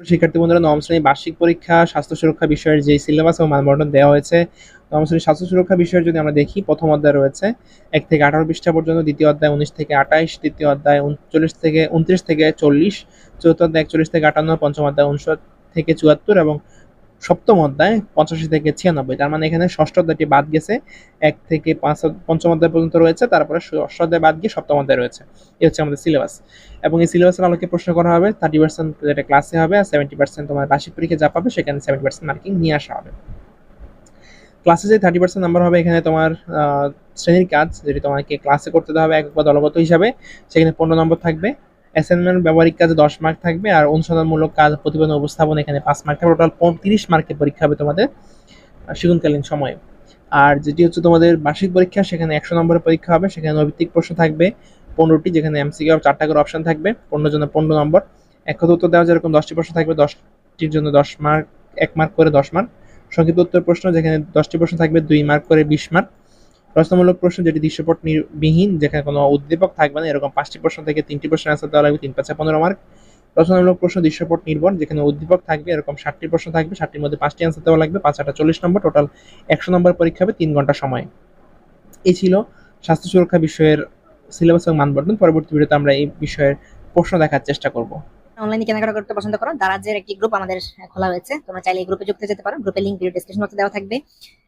শিক্ষার্থী বন্ধুরা, নবম শ্রেণির বার্ষিক পরীক্ষা, স্বাস্থ্য সুরক্ষা বিষয়ের যে সিলেবাস এবং মানবন্টন দেওয়া হয়েছে, নবম শ্রেণির স্বাস্থ্য সুরক্ষা বিষয়ে যদি আমরা দেখি, প্রথম অধ্যায় রয়েছে, এক থেকে আঠারো পৃষ্ঠা পর্যন্ত, দ্বিতীয় অধ্যায় উনিশ থেকে আঠাইশ, তৃতীয় অধ্যায় উনচল্লিশ থেকে, উনত্রিশ থেকে চল্লিশ, চতুর্থ অধ্যায় একচল্লিশ থেকে আটান্ন, পঞ্চম অধ্যায় উনষট থেকে চুয়াত্তর এবং সপ্তম অধ্যায়, পঁচাশি থেকে ছিয়ানব্বই। তার মানে এখানে ষষ্ঠ অধ্যায়টি বাদ গেছে। এক থেকে পাঁচ পঞ্চম অধ্যায় পর্যন্ত রয়েছে, তারপরে ষষ্ঠ অধ্যায় বাদ গিয়ে সপ্তম অধ্যায় রয়েছে। এই হচ্ছে আমাদের সিলেবাস এবং এই সিলেবাসের আলোকে প্রশ্ন করা হবে থার্টি পার্সেন্ট যেটা ক্লাসে হবে আর সেভেন্টি পার্সেন্ট তোমার বার্ষিক পরীক্ষা যা পাবে, সেখানে সেভেন্টি পার্সেন্ট মার্কিং নিয়ে আসা হবে। ক্লাসে যে থার্টি পার্সেন্ট নাম্বার হবে, এখানে তোমার শ্রেণির কাজ, যেটি তোমাকে ক্লাসে করতে হবে এক বা দলগত হিসাবে, সেখানে পনেরো নম্বর থাকবে। অ্যাসাইনমেন্ট ব্যবহারিক কাজে দশ মার্ক থাকবে আর অনুসন্ধানমূলক কাজ প্রতিবেদন উপস্থাপন এখানে পাঁচ মার্ক থাকবে। টোটাল তিরিশ মার্কের পরীক্ষা হবে তোমাদের শিগুনকালীন সময়ে। আর যেটি হচ্ছে তোমাদের বার্ষিক পরীক্ষা, সেখানে একশো নম্বরের পরীক্ষা হবে, সেখানে নৈভিত্তিক প্রশ্ন থাকবে, পনেরোটি, যেখানে এমসিকিউ চারটা করে অপশন থাকবে, পনেরো জন্য পনেরো নম্বর। এক উত্তর দেওয়া যেরকম দশটি প্রশ্ন থাকবে, দশটির জন্য দশ মার্ক এক মার্ক করে দশ মার্ক সংক্ষিপ্ত উত্তর প্রশ্ন, যেখানে দশটি প্রশ্ন থাকবে, দুই মার্ক করে বিশ মার্ক রচনামূলক প্রশ্ন যেটি দৃশ্যপট বিহীন, যেখানে কোনো উদ্দীপক থাকবে না, এরকম পাঁচটি প্রশ্ন থেকে তিনটি প্রশ্ন অ্যান্সার দেওয়া লাগবে, তিন পাঁচে পনেরো মার্ক রচনামূলক প্রশ্ন দৃশ্যপট নির্ভর, যেখানে উদ্দীপক থাকবে, এরকম ষাটটি প্রশ্ন থাকবে, ষাটটির মধ্যে পাঁচটি অ্যান্সার দেওয়া লাগবে, পাঁচ, আটা চল্লিশ নম্বর টোটাল একশো নম্বর পরীক্ষা হবে তিন ঘণ্টা সময়। এই ছিল স্বাস্থ্য সুরক্ষা বিষয়ের সিলেবাস এবং মানবন্টন পরবর্তী ভিডিওতে আমরা এই বিষয়ের প্রশ্ন দেখার চেষ্টা করব। অনলাইনে কেনাকাটা করতে পছন্দ করো। দারাজের একটি গ্রুপ আমাদের খোলা হয়েছে। তোমরা চাইলে এই গ্রুপে যুক্ত যেতে পারো। গ্রুপের লিঙ্ক ভিডিও ডেসক্রিপশন বক্সে দেওয়া থাকবে।